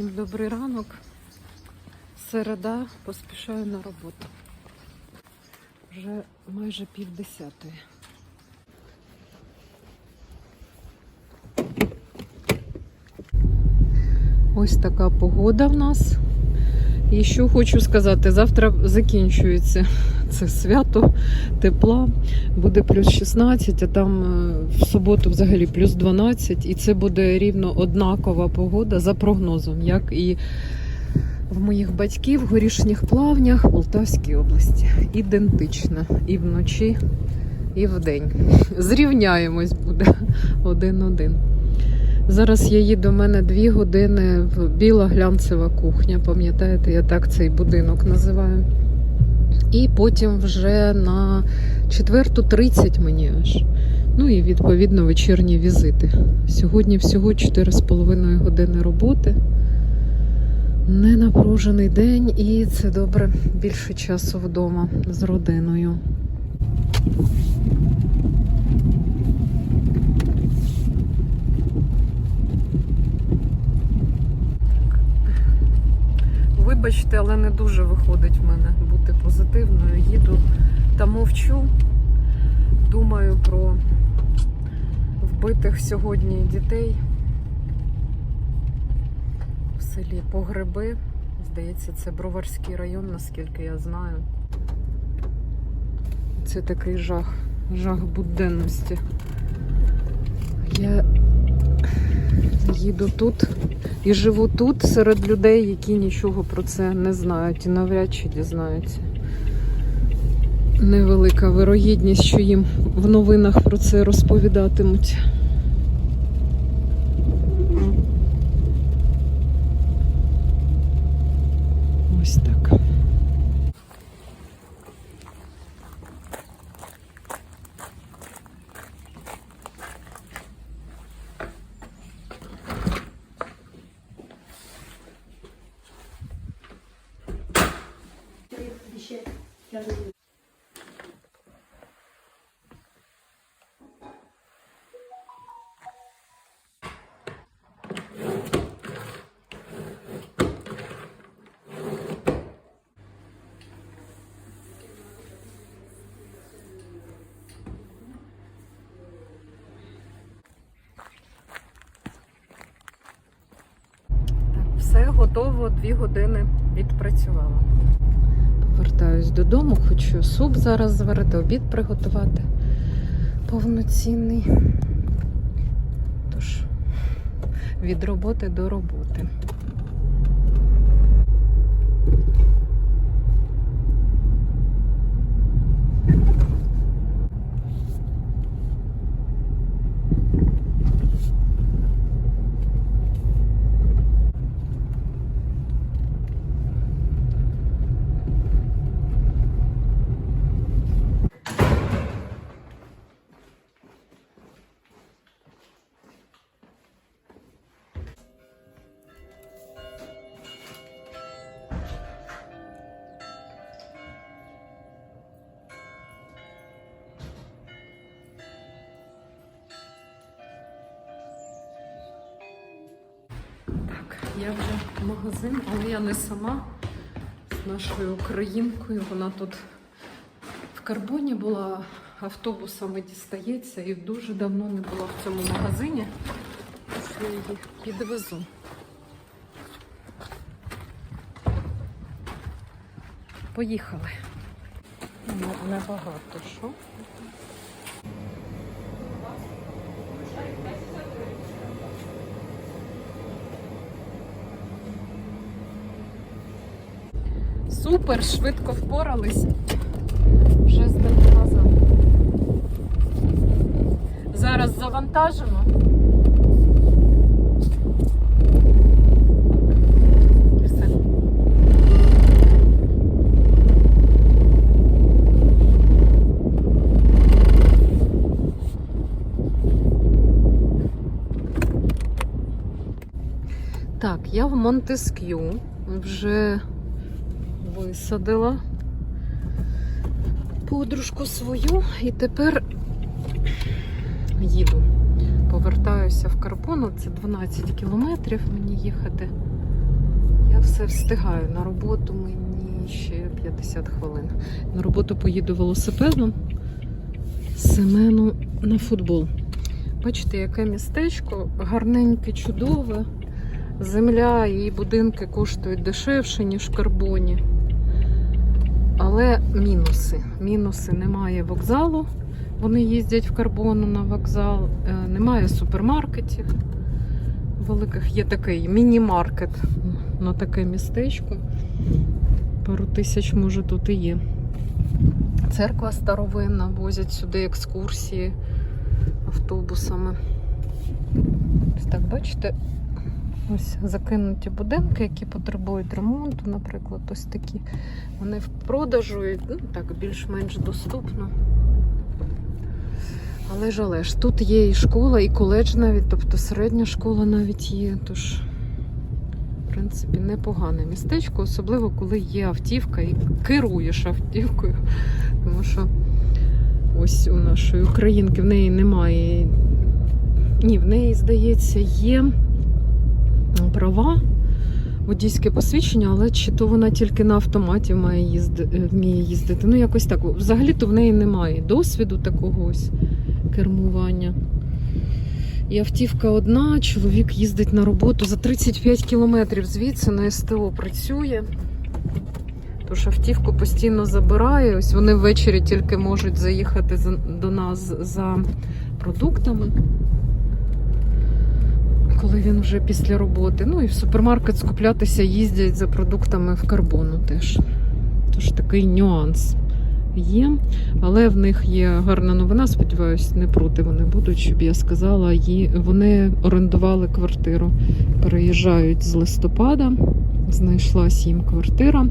Всім добрий ранок. Середа, поспішаю на роботу. Вже майже пів десятої. Ось така погода в нас. І що хочу сказати, завтра закінчується це свято тепла, буде плюс 16, а там е, в суботу взагалі плюс 12, і це буде рівно однакова погода за прогнозом, як і в моїх батьків в горішніх плавнях Полтавській області. Ідентично і вночі, і вдень. Зрівняємось буде один-один. Зараз я їду до мене дві години в біла глянцева кухня. Пам'ятаєте, я так цей будинок називаю. І потім вже на 4.30 мені аж. Ну і відповідно вечірні візити. Сьогодні всього 4,5 години роботи. Ненапружений день, і це добре більше часу вдома з родиною. Вибачте, але не дуже виходить в мене та мовчу. Думаю про вбитих сьогодні дітей в селі Погреби. Здається, це Броварський район, наскільки я знаю. Це такий жах, жах буденності. Я їду тут і живу тут серед людей, які нічого про це не знають і навряд чи дізнаються. Невелика вирогідність, що їм в новинах про це розповідатимуть. Ось так. Так, все готово, дві години відпрацювала. Повертаюсь додому, хочу суп зараз зварити, обід приготувати повноцінний. Тож, від роботи до роботи. Магазин, але я не сама з нашою українкою. Вона тут в карбоні була, автобусами дістається і дуже давно не була в цьому магазині. Я її підвезу. Поїхали. Не- Небагато що. Супер, швидко впорались. Вже здаю назад. Зараз завантажимо. Так, я в Монтескю вже висадила подружку свою і тепер їду. Повертаюся в Карбону, це 12 кілометрів мені їхати. Я все встигаю. На роботу мені ще 50 хвилин. На роботу поїду велосипедом. Семену на футбол. Бачите, яке містечко, гарненьке, чудове. Земля і будинки коштують дешевше, ніж в карбоні. Але мінуси. Мінуси немає вокзалу. Вони їздять в карбону на вокзал. Е, Немає супермаркетів великих. Є такий міні-маркет на таке містечко. Пару тисяч, може, тут і є. Церква старовинна, возять сюди екскурсії автобусами. Ось так, бачите, ось закинуті будинки, які потребують ремонту, наприклад, ось такі. Вони в продажу ну, так більш-менш доступно. Але ж але ж тут є і школа, і коледж навіть, тобто середня школа навіть є. Тож, в принципі, непогане містечко, особливо коли є автівка і керуєш автівкою. Тому що ось у нашої українки в неї немає. Ні, в неї, здається, є права, водійське посвідчення, але чи то вона тільки на автоматі має їзди, е, вміє їздити. Ну, якось так. Взагалі-то в неї немає досвіду такого ось кермування. І автівка одна, чоловік їздить на роботу за 35 кілометрів звідси на СТО працює. Тож автівку постійно забирає. Ось вони ввечері тільки можуть заїхати до нас за продуктами, коли він вже після роботи. Ну і в супермаркет скуплятися їздять за продуктами в карбону теж. Тож такий нюанс є. Але в них є гарна новина, сподіваюся, не проти вони будуть, щоб я сказала. Вони орендували квартиру, переїжджають з листопада, знайшлась їм квартира,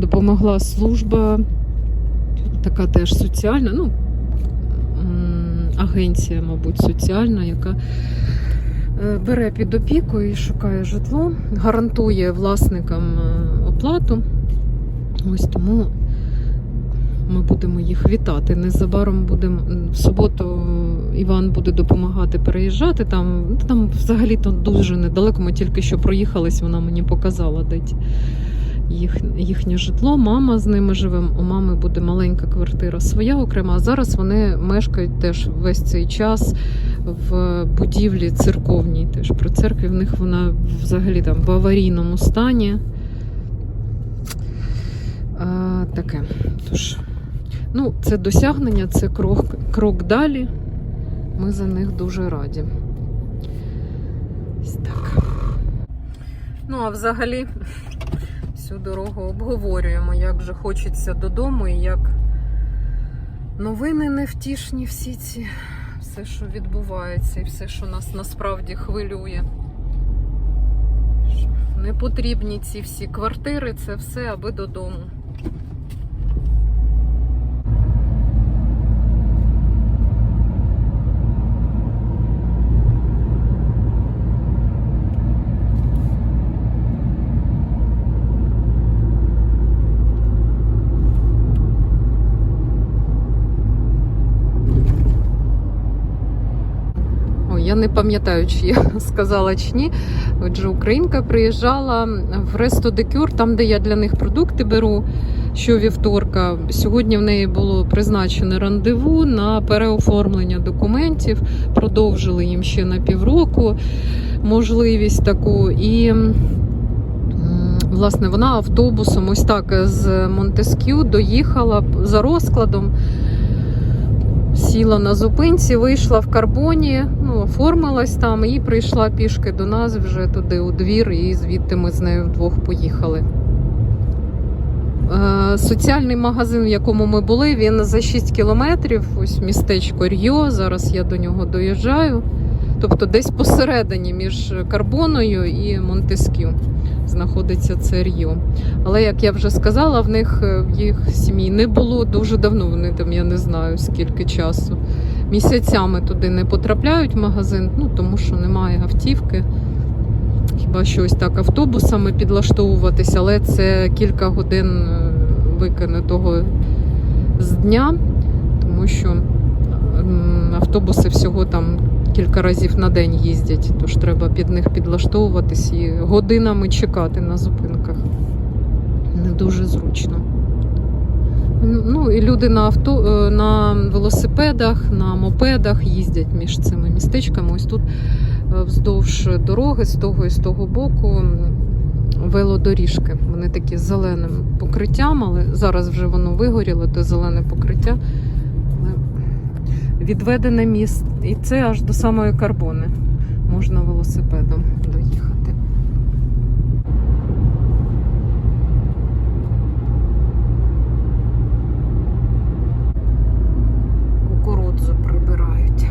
допомогла служба, така теж соціальна, ну, агенція, мабуть, соціальна, яка бере під опіку і шукає житло, гарантує власникам е, оплату. Ось тому ми будемо їх вітати. Незабаром будемо в суботу. Іван буде допомагати переїжджати. Там ну, там взагалі то дуже недалеко. Ми тільки що проїхались. Вона мені показала де ті- їх, їхнє житло. Мама з ними живе. У мами буде маленька квартира своя окрема. А зараз вони мешкають теж весь цей час в будівлі церковній. Теж при церкві в них вона взагалі там в аварійному стані. А, таке. Тож, ну, це досягнення, це крок, крок далі. Ми за них дуже раді. Так. Ну, а взагалі, всю дорогу обговорюємо, як же хочеться додому і як новини невтішні всі ці, все, що відбувається, і все, що нас насправді хвилює. Не потрібні ці всі квартири, це все аби додому. Я не пам'ятаю, чи я сказала чи ні. Отже, українка приїжджала в Ресто Декюр, там, де я для них продукти беру щовівторка. Сьогодні в неї було призначене рандеву на переоформлення документів. Продовжили їм ще на півроку можливість таку. І власне вона автобусом, ось так з Монтескю доїхала за розкладом. Сіла на зупинці, вийшла в карбоні, ну, оформилась там і прийшла пішки до нас вже туди у двір, і звідти ми з нею вдвох поїхали. Е, Соціальний магазин, в якому ми були, він за 6 кілометрів, ось містечко Р'йо. Зараз я до нього доїжджаю. Тобто десь посередині між Карбоною і Монтескю знаходиться це Р'йо. Але як я вже сказала, в них е, їх сім'ї не було дуже давно. Вони там, я не знаю скільки часу. Місяцями туди не потрапляють в магазин, ну тому що немає автівки. Хіба що ось так автобусами підлаштовуватися, але це кілька годин е, викинутого з дня, тому що автобуси всього там декілька разів на день їздять, тож треба під них підлаштовуватись і годинами чекати на зупинках. Не дуже зручно. Ну і люди на авто е, на велосипедах, на мопедах їздять між цими містечками. Ось тут е, вздовж дороги, з того і з того боку велодоріжки. Вони такі з зеленим покриттям, але зараз вже воно вигоріло, те зелене покриття. Відведене місце. І це аж до самої карбони. Можна велосипедом доїхати. Кукурудзу прибирають.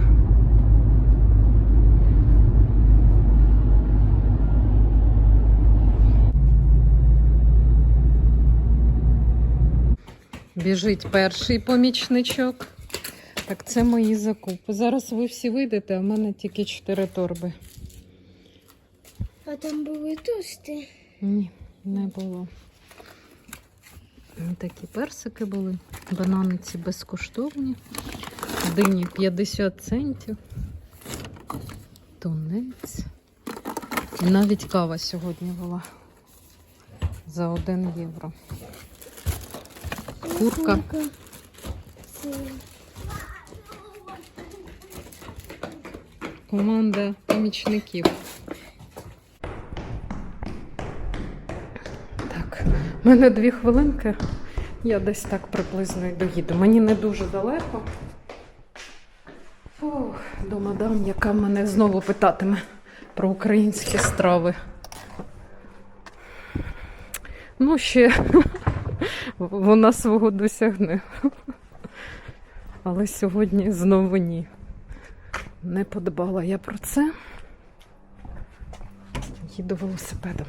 Біжить перший помічничок. Так, це мої закупи. Зараз ви всі вийдете, а в мене тільки чотири торби. А там були тости. Ні, не було. Такі персики були. Банани ці безкоштовні. Дині 50 центів. Тунець. І навіть кава сьогодні була за 1 євро. Курка. Команда помічників. Так, в мене дві хвилинки. Я десь так приблизно і доїду. Мені не дуже далеко. Фух, до мадам, яка мене знову питатиме про українські страви. Ну, ще вона свого досягне. Але сьогодні знову ні. Не подбала я про це. Їду велосипедом.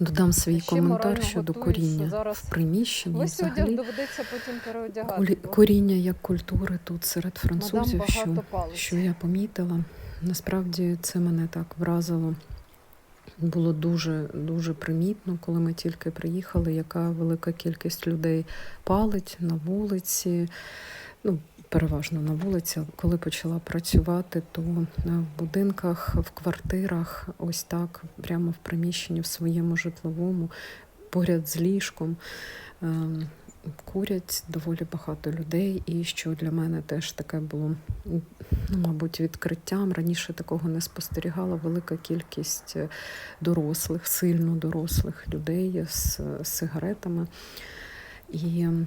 Додам свій Ще коментар щодо коріння Зараз в приміщенні. Взагалі, доведеться потім переодягати. коріння як культури тут серед французів, що, що я помітила. Насправді це мене так вразило. Було дуже дуже примітно, коли ми тільки приїхали, яка велика кількість людей палить на вулиці. Ну, переважно на вулиці. Коли почала працювати, то е, в будинках, в квартирах, ось так, прямо в приміщенні в своєму житловому, поряд з ліжком. е, Курять доволі багато людей, і що для мене теж таке було, ну, мабуть, відкриттям. Раніше такого не спостерігала велика кількість е, дорослих, сильно дорослих людей з з сигаретами і ем,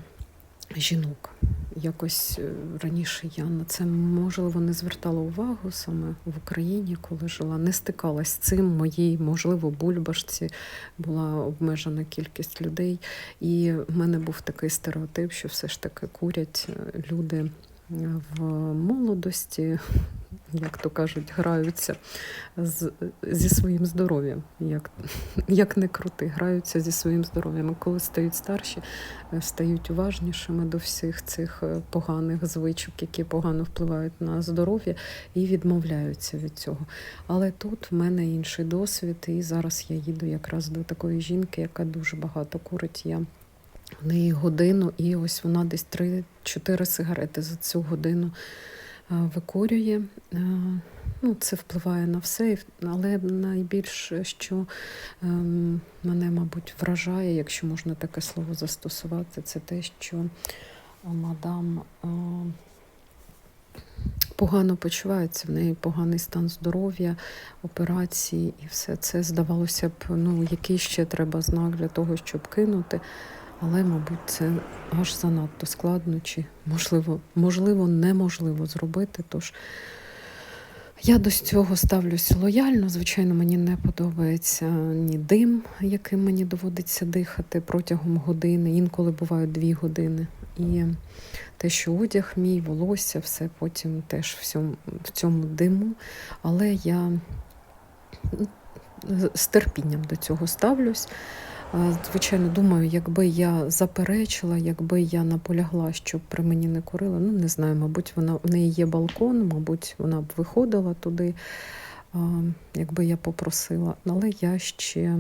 жінок. Якось е, раніше я на це можливо не звертала увагу саме в Україні, коли жила, не стикалась з цим. Моїй, можливо, бульбашці була обмежена кількість людей. І в мене був такий стереотип, що все ж таки курять е, люди в молодості, як то кажуть, граються з, зі своїм здоров'ям. Як, як не крути, граються зі своїм здоров'ям. Коли стають старші, е, стають уважнішими до всіх цих е, поганих звичок, які погано впливають на здоров'я, і відмовляються від цього. Але тут в мене інший досвід, і зараз я їду якраз до такої жінки, яка дуже багато курить. Я в неї годину, і ось вона десь 3-4 сигарети за цю годину е, викурює. Е, Ну, це впливає на все, але найбільше, що ем, мене, мабуть, вражає, якщо можна таке слово застосувати, це те, що е, мадам погано почувається, в неї поганий стан здоров'я, операції і все це здавалося б, ну який ще треба знак для того, щоб кинути. Але, мабуть, це аж занадто складно, чи можливо, можливо, неможливо зробити. Тож я до цього ставлюсь лояльно. Звичайно, мені не подобається ні дим, яким мені доводиться дихати протягом години. Інколи бувають дві години. І те, що одяг мій, волосся, все потім теж в в цьому диму. Але я з терпінням до цього ставлюсь. Е, звичайно, думаю, якби я заперечила, якби я наполягла, щоб при мені не курила, ну не знаю, мабуть, вона в неї є балкон, мабуть, вона б виходила туди, е, якби я попросила. Але я ще,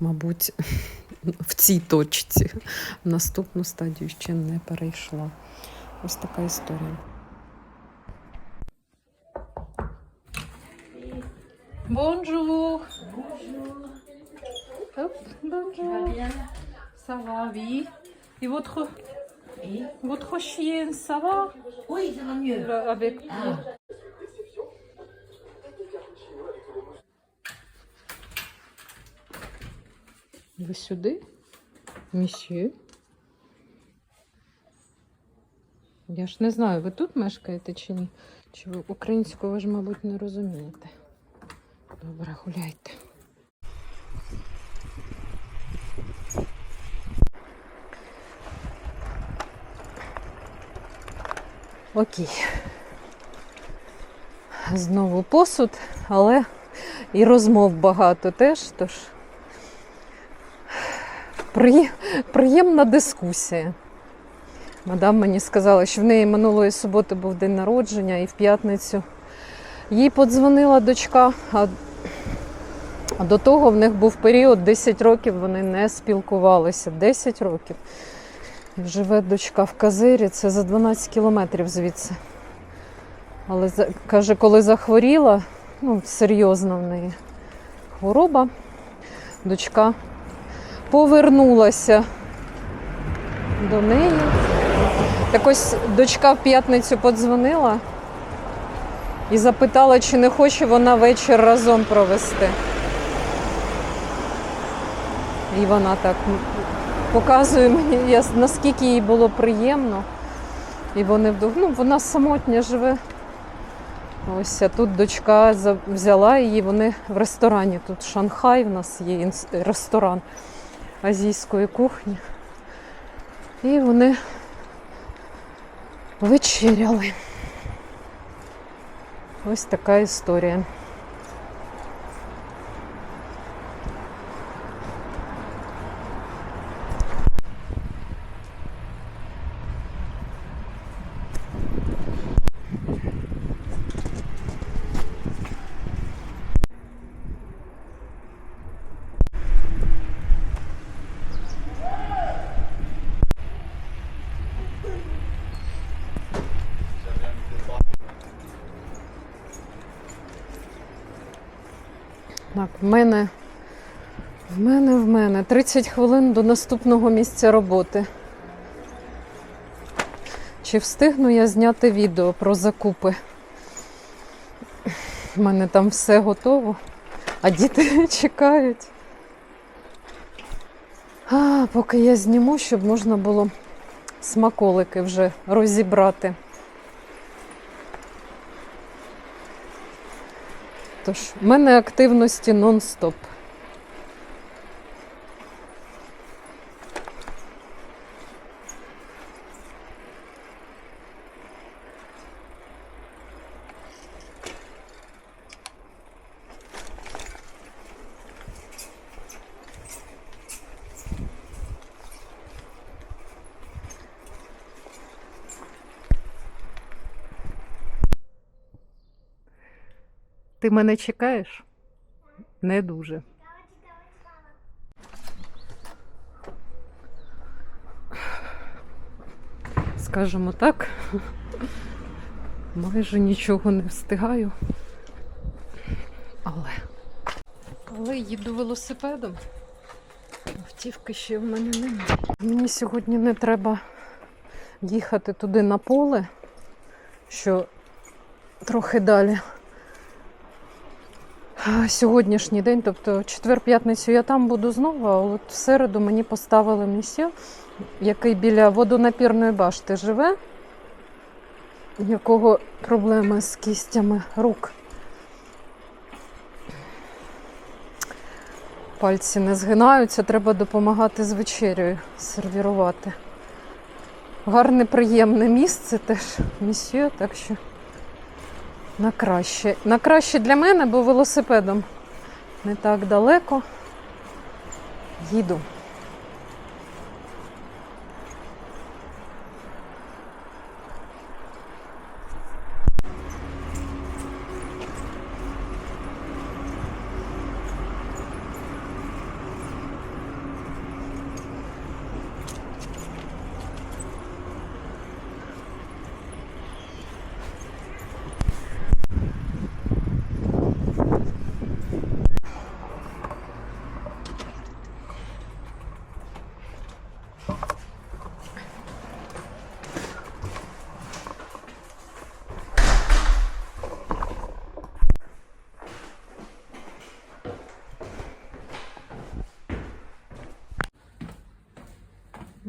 мабуть, в цій точці в наступну стадію ще не перейшла. Ось така історія. Бонжур! Бонжур! Hop, bonjour. Ça va, oui. Et votre, votre chien, ça va Oui, ça va mieux. Euh, Avec Ah. Ви сюди? Місьє? Я ж не знаю, ви тут мешкаєте чи ні? Чи ви українську ви ж, мабуть, не розумієте. Добре, гуляйте. Окей. Знову посуд, але і розмов багато теж, тож Приє- Приємна дискусія. Мадам мені сказала, що в неї минулої суботи був день народження, і в п'ятницю їй подзвонила дочка. А до того в них був період 10 років, вони не спілкувалися. 10 років. Живе дочка в Казирі, це за 12 кілометрів звідси. Але каже, коли захворіла, ну, серйозна в неї хвороба, дочка повернулася до неї. Так ось дочка в п'ятницю подзвонила і запитала, чи не хоче вона вечір разом провести. І вона так показує мені, наскільки їй було приємно. І вони ну, вона самотня живе. Ось а тут дочка взяла її, вони в ресторані. Тут Шанхай в нас є ресторан азійської кухні. І вони вечеряли. Ось така історія. Мене, в мене, в мене 30 хвилин до наступного місця роботи. Чи встигну я зняти відео про закупи? У мене там все готово, а діти чекають. А, поки я зніму, щоб можна було смаколики вже розібрати. Тож, в мене активності нон-стоп. Ти мене чекаєш? Не дуже. Скажімо так, майже нічого не встигаю. Але, але їду велосипедом. Автівки ще в мене немає. Мені сьогодні не треба їхати туди на поле, що трохи далі. Сьогоднішній день, тобто четвер-п'ятницю я там буду знову, а от в середу мені поставили місце, який біля водонапірної башти живе, у якого проблеми з кістями рук. Пальці не згинаються, треба допомагати з вечерею сервірувати. Гарне, приємне місце теж місьє, так що. На краще. На краще для мене, бо велосипедом не так далеко. Їду.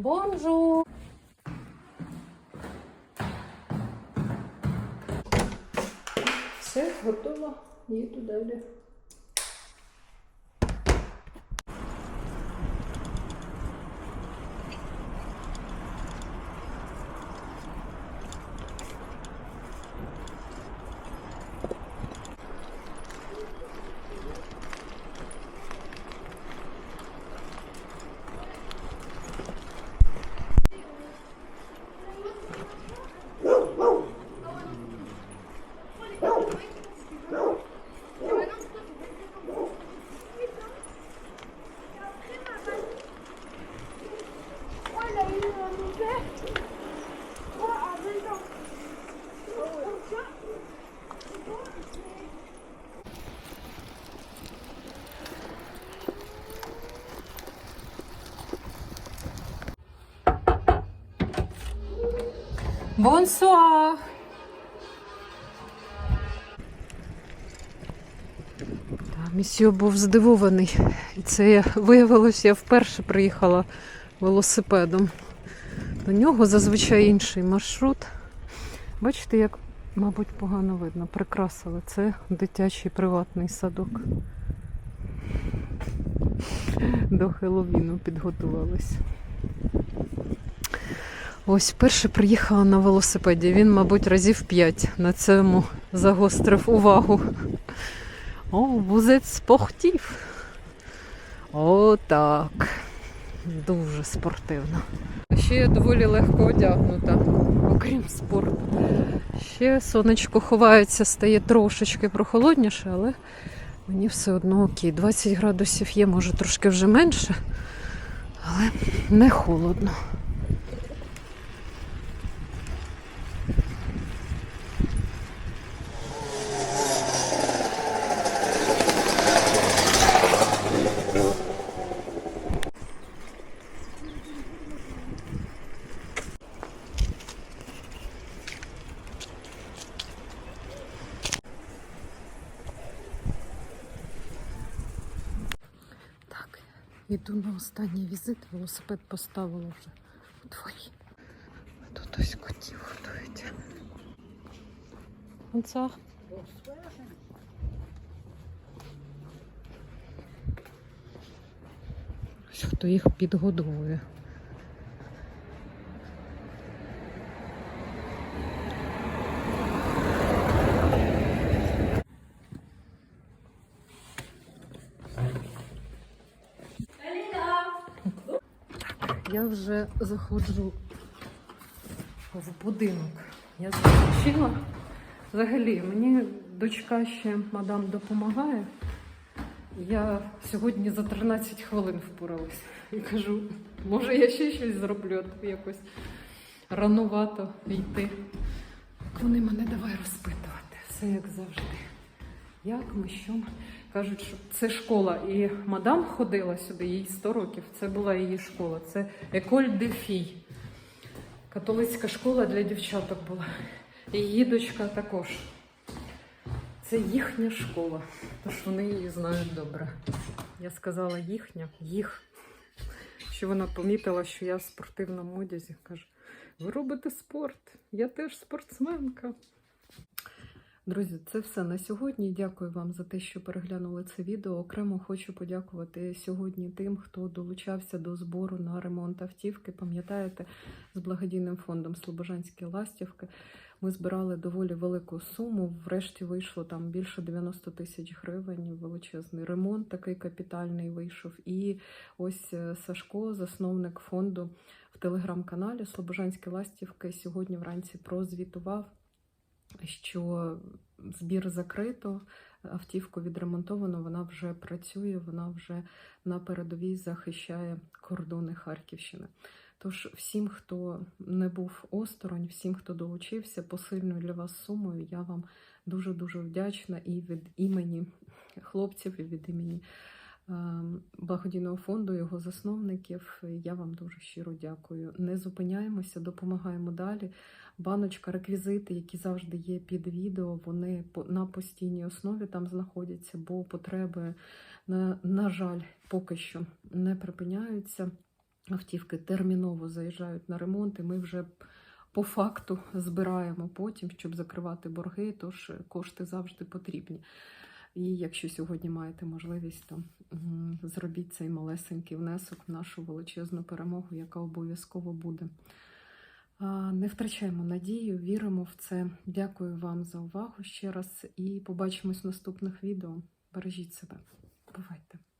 Бонжур! Все, готово. Їду далі. Бонсуар! Та, Місьо був здивований. І це я- виявилось, я вперше приїхала велосипедом. До нього зазвичай інший маршрут. Бачите, як, мабуть, погано видно, прикрасили. Це дитячий приватний садок. До Хеллоуіну підготувались. Ось вперше приїхала на велосипеді. Він, мабуть, разів п'ять на цьому загострив увагу. О, вузець спортів. О, так. Дуже спортивно. Ще я доволі легко одягнута, окрім спорту. Ще сонечко ховається, стає трошечки прохолодніше, але мені все одно окей. 20 градусів є, може трошки вже менше, але не холодно. Іду на останній візит, велосипед поставила вже у дворі. Тут ось котів готують. Оце. Ось хто їх підгодовує. Я вже заходжу в будинок. Я закінчила. Взагалі, мені дочка ще мадам допомагає. Я сьогодні за 13 хвилин впоралась. І кажу, може я ще щось зроблю, а то якось ранувато йти. Вони мене давай розпитувати. Все як завжди. Як ми, що ми? Кажуть, що це школа. І мадам ходила сюди, їй 100 років. Це була її школа. Це Еколь де Фій. Католицька школа для дівчаток була. Її дочка також. Це їхня школа. Тож вони її знають добре. Я сказала їхня, їх. Що вона помітила, що я в спортивному одязі. Каже, ви робите спорт, я теж спортсменка. Друзі, це все на сьогодні. Дякую вам за те, що переглянули це відео. Окремо хочу подякувати сьогодні тим, хто долучався до збору на ремонт автівки. Пам'ятаєте, з благодійним фондом Слобожанські ластівки ми збирали доволі велику суму. Врешті вийшло там більше 90 тисяч гривень. Величезний ремонт такий капітальний вийшов. І ось е, Сашко, засновник фонду в телеграм-каналі Слобожанські ластівки, сьогодні вранці прозвітував що збір закрито, автівку відремонтовано, вона вже працює, вона вже на передовій захищає кордони Харківщини. Тож всім, хто не був осторонь, всім, хто долучився посильною для вас сумою, я вам дуже-дуже вдячна і від імені хлопців, і від імені благодійного фонду, його засновників. Я вам дуже щиро дякую. Не зупиняємося, допомагаємо далі баночка, реквізити, які завжди є під відео, вони на постійній основі там знаходяться, бо потреби, на, на жаль, поки що не припиняються. автівки терміново заїжджають на ремонт, і ми вже по факту збираємо потім, щоб закривати борги, тож кошти завжди потрібні. І якщо сьогодні маєте можливість, то зробіть цей малесенький внесок в нашу величезну перемогу, яка обов'язково буде. Не втрачаємо надію, віримо в це. Дякую вам за увагу ще раз і побачимось в наступних відео. Бережіть себе. Бувайте!